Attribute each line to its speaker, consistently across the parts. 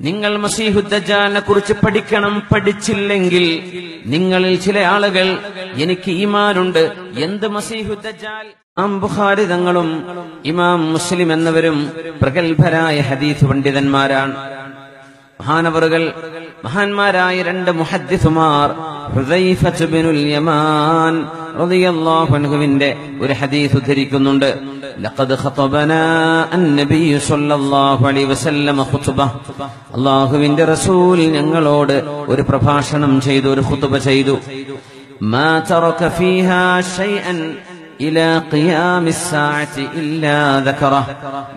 Speaker 1: നിങ്ങൾ മസീഹുദ്ദജാലിനെ കുറിച്ച് പഠിക്കണം പഠിച്ചില്ലെങ്കിൽ നിങ്ങളിൽ ചില ആളുകൾ എനിക്ക് ഈമാനുണ്ട്. എന്ത് മസീഹുദ്ദജാൽ ഇമാം തങ്ങളും ഇമാം മുസ്ലിം എന്നവരും പ്രഗത്ഭരായ ഹദീസ് പണ്ഡിതന്മാരാണ്. മഹാനവറുകൾ മഹാന്മാരായ രണ്ട് മുഹദ്ദിസുമാർ ഹുദൈഫത്ത് ബിനുൽ യമാൻ റളിയല്ലാഹു അൻഹുവിന്റെ ഒരു ഹദീസ് ഉദ്ധരിക്കുന്നുണ്ട്. ലഖദ് ഖതബനാ അൻ-നബി സ്വല്ലല്ലാഹു അലൈഹി വസല്ലം ഖുത്ബ. അല്ലാഹുവിന്റെ റസൂൽ ഞങ്ങളോട് ഒരു പ്രഭാഷണം ചെയ്തു ഒരു ഖുത്ബ ചെയ്തു. മാ തറക ഫീഹാ ഷൈഅൻ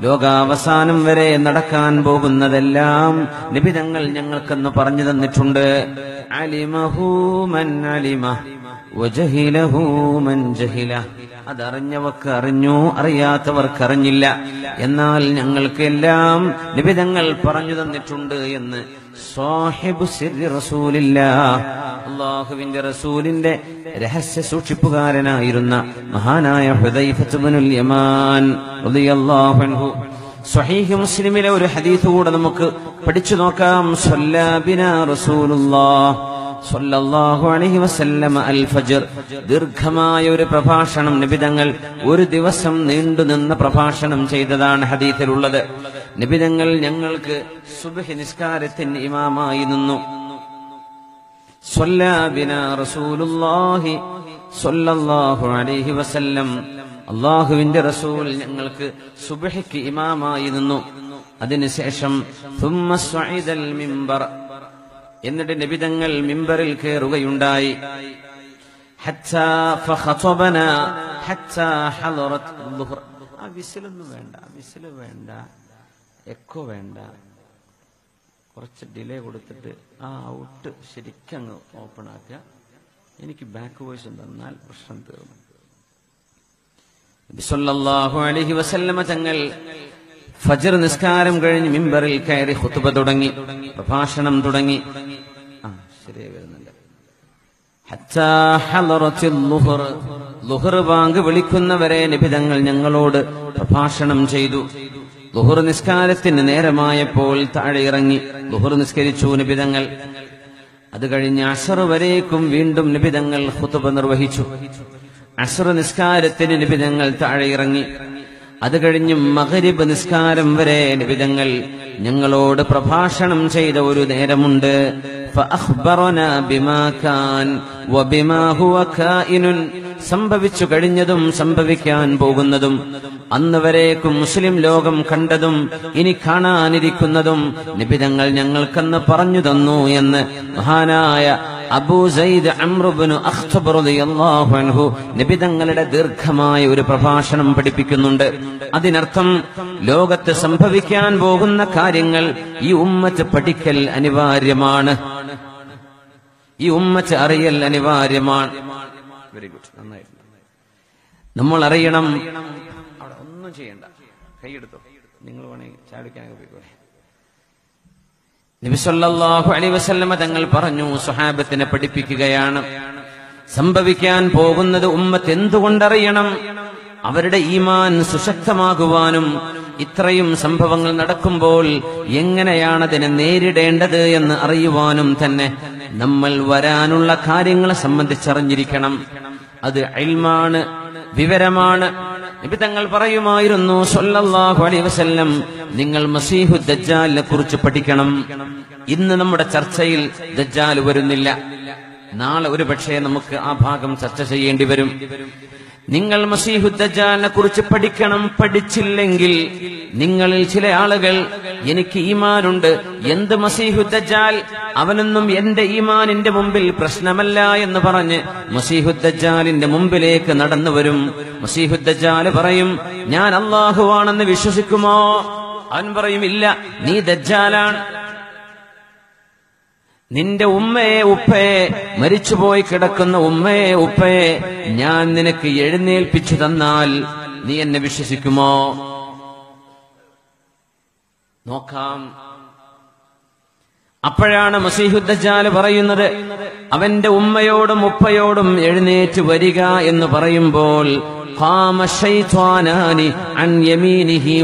Speaker 1: ലോകാവസാനം വരെ നടക്കാൻ പോകുന്നതെല്ലാം നബി തങ്ങൾ ഞങ്ങൾക്കെന്ന് പറഞ്ഞു തന്നിട്ടുണ്ട്. അലിമഹൂമൻ അലിമ വജഹിലഹു മൻ ജഹില. അതറിഞ്ഞവർക്ക് അറിഞ്ഞു അറിയാത്തവർക്ക് അറിഞ്ഞില്ല എന്നാൽ ഞങ്ങൾക്കെല്ലാം നിബിധങ്ങൾ പറഞ്ഞു തന്നിട്ടുണ്ട് എന്ന് അള്ളാഹുവിന്റെ റസൂലിന്റെ രഹസ്യ സൂക്ഷിപ്പുകാരനായിരുന്ന മഹാനായ ഹുദൈഫത്തുബനുൽ യമാൻ സ്വഹീഹ് മുസ്ലിമിലെ ഒരു ഹദീസ് കൂടെ നമുക്ക് പഠിച്ചു നോക്കാം. സല്ലാബിന റസൂലുള്ളാഹ് അൽ ദീർഘമായ ഒരു പ്രഭാഷണം നിബിതങ്ങൾ ഒരു ദിവസം നീണ്ടുനിന്ന പ്രഭാഷണം ചെയ്തതാണ് ഹദീത്തിലുള്ളത് നിബിതങ്ങൾ ഞങ്ങൾക്ക് സുബഹി നിസ്കാരത്തിന് ഇമാമായി നിന്നു. റസൂലുള്ളാഹി വസല്ലം. അള്ളാഹുവിന്റെ റസൂൽ ഞങ്ങൾക്ക് സുബഹിക്ക് ഇമാമായി നിന്നു. അതിനുശേഷം മിംബർ എന്നിട്ട് നബിതങ്ങൾ മിമ്പറിൽ കയറുകയുണ്ടായി വിസിലൊന്നും വേണ്ട വിസിൽ വേണ്ട എക്കോ വേണ്ട. കുറച്ച് ഡിലേ കൊടുത്തിട്ട് ആ ഔട്ട് ശരിക്കങ്ങ് ഓപ്പൺ ആക്കുക. എനിക്ക് ബാക്ക് വോയിസ് തന്നാൽ പ്രശ്നം തീർന്നു. അലഹി വസല്ലമ തങ്ങൾ ഫജർ നിസ്കാരം കഴിഞ്ഞ് മിമ്പറിൽ കയറി ഹുത്തുബ തുടങ്ങി പ്രഭാഷണം തുടങ്ങി. ശരിയായി വരുന്നില്ല ലുഹർ. വാങ്ക് വിളിക്കുന്നവരെ നിബിതങ്ങൾ ഞങ്ങളോട് പ്രഭാഷണം ചെയ്തു. ലുഹർ നിസ്കാരത്തിന് നേരമായപ്പോൾ താഴെ ഇറങ്ങി. ലുഹർ നിസ്കരിച്ചു നിബിതങ്ങൾ. അത് കഴിഞ്ഞ് അസർ വരേക്കും വീണ്ടും നിബിതങ്ങൾ ഹുത്തുബ നിർവഹിച്ചു. അസർ നിസ്കാരത്തിന് നിബിതങ്ങൾ താഴെ ഇറങ്ങി. അത് കഴിഞ്ഞ് മകരിബ് നിസ്കാരം വരെ നിബിതങ്ങൾ ഞങ്ങളോട് പ്രഭാഷണം ചെയ്ത ഒരു നേരമുണ്ട്. സംഭവിച്ചു കഴിഞ്ഞതും സംഭവിക്കാൻ പോകുന്നതും അന്ന് വരേക്കും മുസ്ലിം ലോകം കണ്ടതും ഇനി കാണാനിരിക്കുന്നതും നിബിതങ്ങൾ ഞങ്ങൾക്കെന്ന് പറഞ്ഞു തന്നു എന്ന് മഹാനായ നിബിതങ്ങളുടെ ദീർഘമായ ഒരു പ്രഭാഷണം പഠിപ്പിക്കുന്നുണ്ട്. അതിനർത്ഥം ലോകത്ത് സംഭവിക്കാൻ പോകുന്ന കാര്യങ്ങൾ ഈ ഉമ്മത്ത് പഠിക്കൽ അനിവാര്യമാണ്. ഈ ഉമ്മത്ത് അറിയൽ അനിവാര്യമാണ്. വെരി ഗുഡ് നന്നായി നമ്മൾ അറിയണം. അവിടെ ഒന്നും ചെയ്യണ്ട. കൈയെടുത്തോ. നിങ്ങൾ വേണമെങ്കിൽ ചാടിക്കാനൊക്കെ പോയിക്കോളെ നബിസല്ലാഹു അലി വസല്ലമ തങ്ങൾ പറഞ്ഞു സുഹാബത്തിനെ പഠിപ്പിക്കുകയാണ്. സംഭവിക്കാൻ പോകുന്നത് ഉമ്മത്ത് എന്തുകൊണ്ടറിയണം അവരുടെ ഈമാൻ സുശക്തമാകുവാനും ഇത്രയും സംഭവങ്ങൾ നടക്കുമ്പോൾ എങ്ങനെയാണതിനെ നേരിടേണ്ടത് എന്ന് അറിയുവാനും തന്നെ നമ്മൾ വരാനുള്ള കാര്യങ്ങളെ സംബന്ധിച്ചറിഞ്ഞിരിക്കണം. അത് അൽമാണ് വിവരമാണ്. നബി തങ്ങൾ പറയുമായിരുന്നു സൊല്ലാഹു അലൈഹി വസല്ലം നിങ്ങൾ മസീഹു ദജ്ജാലിനെ കുറിച്ച് പഠിക്കണം. ഇന്ന് നമ്മുടെ ചർച്ചയിൽ ദജ്ജാൽ വരുന്നില്ല. നാളെ ഒരു പക്ഷേ നമുക്ക് ആ ഭാഗം ചർച്ച ചെയ്യേണ്ടി വരും. നിങ്ങൾ മസീഹുദ്ദജാലിനെ കുറിച്ച് പഠിക്കണം പഠിച്ചില്ലെങ്കിൽ നിങ്ങളിൽ ചില ആളുകൾ എനിക്ക് ഈമാനുണ്ട്. എന്ത് മസീഹുദ്ദജാൽ അവനൊന്നും എന്റെ ഈമാനിന്റെ മുമ്പിൽ പ്രശ്നമല്ല എന്ന് പറഞ്ഞ് മസീഹുദ്ദജാലിന്റെ മുമ്പിലേക്ക് നടന്നു വരും. മസീഹുദ്ദജാൽ പറയും ഞാൻ അള്ളാഹുവാണെന്ന് വിശ്വസിക്കുമോ? അവൻ പറയും ഇല്ല നീ ദജ്ജാലാണ് നിന്റെ ഉമ്മയെ ഉപ്പയെ മരിച്ചുപോയി കിടക്കുന്ന ഉമ്മയെ ഉപ്പയെ ഞാൻ നിനക്ക് എഴുന്നേൽപ്പിച്ചു തന്നാൽ നീ എന്നെ വിശ്വസിക്കുമോ? നോക്കാം. അപ്പോഴാണ് മസീഹുദ്ദജാൽ പറയുന്നത് അവന്റെ ഉമ്മയോടും ഉപ്പയോടും എഴുന്നേറ്റ് വരിക എന്ന് പറയുമ്പോൾ ഖാമ അൻ യമീനിഹി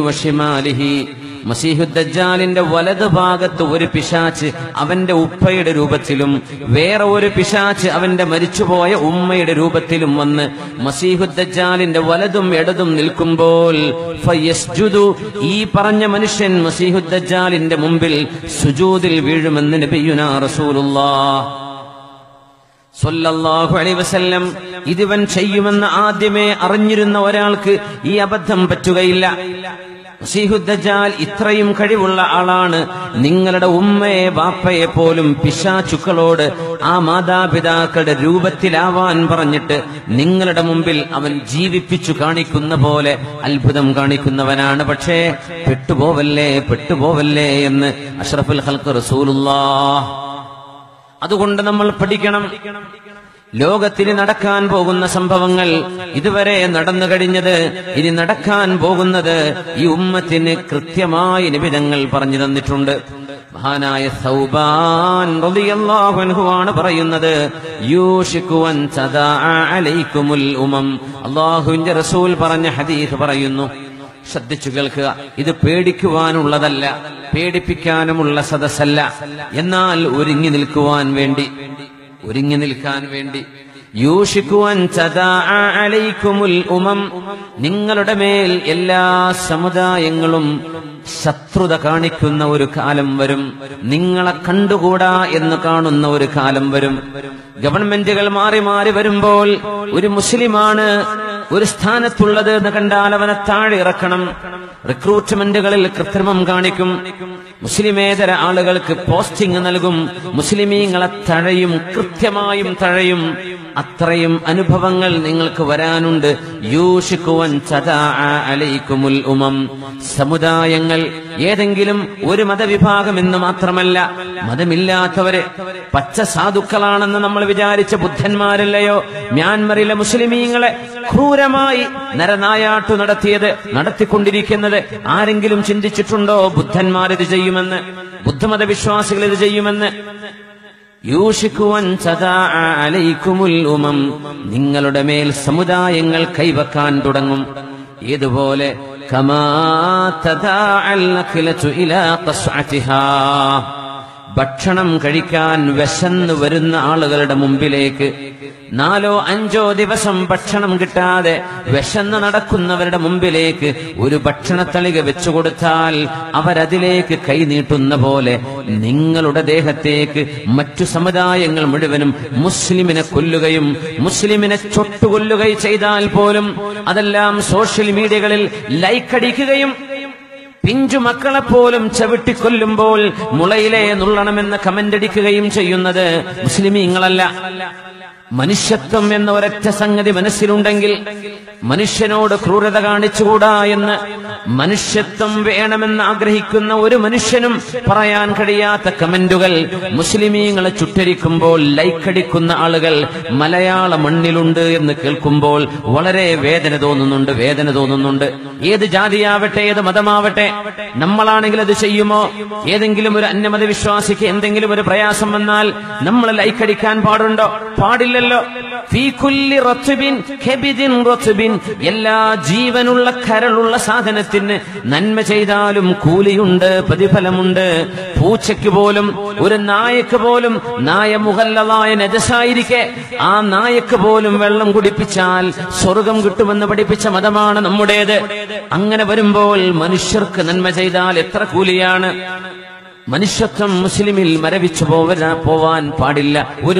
Speaker 1: മസീഹുദ്ദജാലിന്റെ വലത് ഭാഗത്ത് ഒരു പിശാച്ച് അവന്റെ ഉപ്പയുടെ രൂപത്തിലും വേറെ ഒരു പിശാച്ച് അവന്റെ മരിച്ചുപോയ ഉമ്മയുടെ രൂപത്തിലും വന്ന് മസീഹുദ്ദജാലിന്റെ വലതും ഇടതും നിൽക്കുമ്പോൾ ഈ പറഞ്ഞ മനുഷ്യൻ മസീഹുദ്ദജാലിന്റെ മുമ്പിൽ സുജൂതിൽ വീഴുമെന്ന് നബിയുനാ റസൂലുള്ളാഹ് സൊല്ലാഹു അലൈ വസല്ലം ഇതിവൻ ചെയ്യുമെന്ന് ആദ്യമേ അറിഞ്ഞിരുന്ന ഒരാൾക്ക് ഈ അബദ്ധം പറ്റുകയില്ല. മസീഹുദ്ദജാൽ ഇത്രയും കഴിവുള്ള ആളാണ്. നിങ്ങളുടെ ഉമ്മയെ ബാപ്പയെ പോലും പിശാചുക്കളോട് ആ മാതാപിതാക്കളുടെ രൂപത്തിലാവാൻ പറഞ്ഞിട്ട് നിങ്ങളുടെ മുമ്പിൽ അവൻ ജീവിപ്പിച്ചു കാണിക്കുന്ന പോലെ അത്ഭുതം കാണിക്കുന്നവനാണ്. പക്ഷേ പെട്ടുപോവല്ലേ പെട്ടുപോവല്ലേ എന്ന് അഷ്റഫുൽ ഹൽക്ക് റസൂലുള്ളാഹ് അതുകൊണ്ട് നമ്മൾ പഠിക്കണം. ലോകത്തിൽ നടക്കാൻ പോകുന്ന സംഭവങ്ങൾ ഇതുവരെ നടന്നു കഴിഞ്ഞത് ഇനി നടക്കാൻ പോകുന്നത് ഈ ഉമ്മത്തിന് കൃത്യമായി നിബിധങ്ങൾ പറഞ്ഞു തന്നിട്ടുണ്ട്. മഹാനായ സൗബാൻ ആണ് പറയുന്നത് അള്ളാഹുവിന്റെ ഉമം. അല്ലാഹുവിന്റെ റസൂൽ പറഞ്ഞ ഹദീസ് പറയുന്നു ശ്രദ്ധിച്ചു കേൾക്കുക. ഇത് പേടിക്കുവാനുള്ളതല്ല പേടിപ്പിക്കാനുമുള്ള സദസ്സല്ല. എന്നാൽ ഒരുങ്ങി നിൽക്കുവാൻ വേണ്ടി ഒരുങ്ങി നിൽക്കാൻ വേണ്ടി. ഉമം. നിങ്ങളുടെ മേൽ എല്ലാ സമുദായങ്ങളും ശത്രുത കാണിക്കുന്ന ഒരു കാലം വരും. നിങ്ങളെ കണ്ടുകൂടാ എന്ന് കാണുന്ന ഒരു കാലം വരും. ഗവൺമെന്റുകൾ മാറി മാറി വരുമ്പോൾ ഒരു മുസ്ലിമാണ് ഒരു സ്ഥാനത്തുള്ളത് എന്ന് കണ്ടാൽ അവനെ താഴെ ഇറക്കണം. റിക്രൂട്ട്മെന്റുകളിൽ കൃത്രിമം കാണിക്കും. മുസ്ലിമേതര ആളുകൾക്ക് പോസ്റ്റിംഗ് നൽകും. മുസ്ലിമീങ്ങളെ തഴയും കൃത്യമായും തഴയും. അത്രയും അനുഭവങ്ങൾ നിങ്ങൾക്ക് വരാനുണ്ട്. യൂഷിക്കുവൻ അലൈക്കുമുൽ ഉമം. സമുദായങ്ങൾ ഏതെങ്കിലും ഒരു മതവിഭാഗം എന്ന് മാത്രമല്ല മതമില്ലാത്തവരെ പച്ച സാധുക്കളാണെന്ന് നമ്മൾ വിചാരിച്ച ബുദ്ധന്മാരല്ലയോ? മ്യാൻമറിലെ മുസ്ലിമീങ്ങളെ ക്രൂരമായി നരനായാട്ടു നടത്തിയത് നടത്തിക്കൊണ്ടിരിക്കുന്നത് ആരെങ്കിലും ചിന്തിച്ചിട്ടുണ്ടോ? ബുദ്ധന്മാർ ഇത് ചെയ്യുമെന്ന് ബുദ്ധമത വിശ്വാസികൾ ഇത് ചെയ്യുമെന്ന്? യൂഷിക്കുവൻ അലൈക്കുമുൽ ഉമം. നിങ്ങളുടെ മേൽ സമുദായങ്ങൾ കൈവക്കാൻ തുടങ്ങും. ഇതുപോലെ കമാ തദാഅൽ നഖ്ലതു ഇലാ ഖസ്അതിഹാ ഭക്ഷണം കഴിക്കാൻ വിശന്ന് വരുന്ന ആളുകളുടെ മുമ്പിലേക്ക് നാലോ അഞ്ചോ ദിവസം ഭക്ഷണം കിട്ടാതെ വിശന്ന് നടക്കുന്നവരുടെ മുമ്പിലേക്ക് ഒരു ഭക്ഷണത്തളിക വെച്ചു കൊടുത്താൽ അവരതിലേക്ക് കൈനീട്ടുന്ന പോലെ നിങ്ങളുടെ ദേഹത്തേക്ക് മറ്റു സമുദായങ്ങൾ മുഴുവനും മുസ്ലിമിനെ കൊല്ലുകയും മുസ്ലിമിനെ ചൊട്ടുകൊല്ലുകയും ചെയ്താൽ പോലും അതെല്ലാം സോഷ്യൽ മീഡിയകളിൽ ലൈക്കടിക്കുകയും പിഞ്ചു മക്കളെ പോലും ചവിട്ടിക്കൊല്ലുമ്പോൾ മുളയിലേ നുള്ളണമെന്ന് കമന്റ് അടിക്കുകയും ചെയ്യുന്നത് മുസ്ലിമീങ്ങളല്ല. മനുഷ്യത്വം എന്ന ഒരൊറ്റ സംഗതി മനസ്സിലുണ്ടെങ്കിൽ മനുഷ്യനോട് ക്രൂരത കാണിച്ചുകൂടാ എന്ന് മനുഷ്യത്വം വേണമെന്ന് ആഗ്രഹിക്കുന്ന ഒരു മനുഷ്യനും പറയാൻ കഴിയാത്ത കമന്റുകൾ മുസ്ലിമീങ്ങളെ ചുട്ടരിക്കുമ്പോൾ ലൈക്കടിക്കുന്ന ആളുകൾ മലയാള മണ്ണിലുണ്ട് എന്ന് കേൾക്കുമ്പോൾ വളരെ വേദന തോന്നുന്നുണ്ട് വേദന തോന്നുന്നുണ്ട്. ഏത് ജാതിയാവട്ടെ ഏത് മതമാവട്ടെ നമ്മളാണെങ്കിൽ അത് ചെയ്യുമോ? ഏതെങ്കിലും ഒരു അന്യമത വിശ്വാസിക്ക് എന്തെങ്കിലും ഒരു പ്രയാസം വന്നാൽ നമ്മൾ ലൈക്കടിക്കാൻ പാടുണ്ടോ? പാടില്ലല്ലോ റത്ബിൻ എല്ലാ ജീവനുള്ള കരളുള്ള സാധനത്തിന് നന്മ ചെയ്താലും കൂലിയുണ്ട് പ്രതിഫലമുണ്ട്. പൂച്ചയ്ക്ക് പോലും ഒരു നായക്ക് പോലും നായ മുഹല്ലതായ നജസായിരിക്കെ. ആ നായക്ക് പോലും വെള്ളം കുടിപ്പിച്ചാൽ സ്വർഗം കിട്ടുമെന്ന് പഠിപ്പിച്ച മതമാണ് നമ്മുടേത്. അങ്ങനെ വരുമ്പോൾ മനുഷ്യർക്ക് നന്മ ചെയ്താൽ എത്ര കൂലിയാണ്. മനുഷ്യത്വം മുസ്ലിമിൽ മരവിച്ചു പോവാൻ പാടില്ല. ഒരു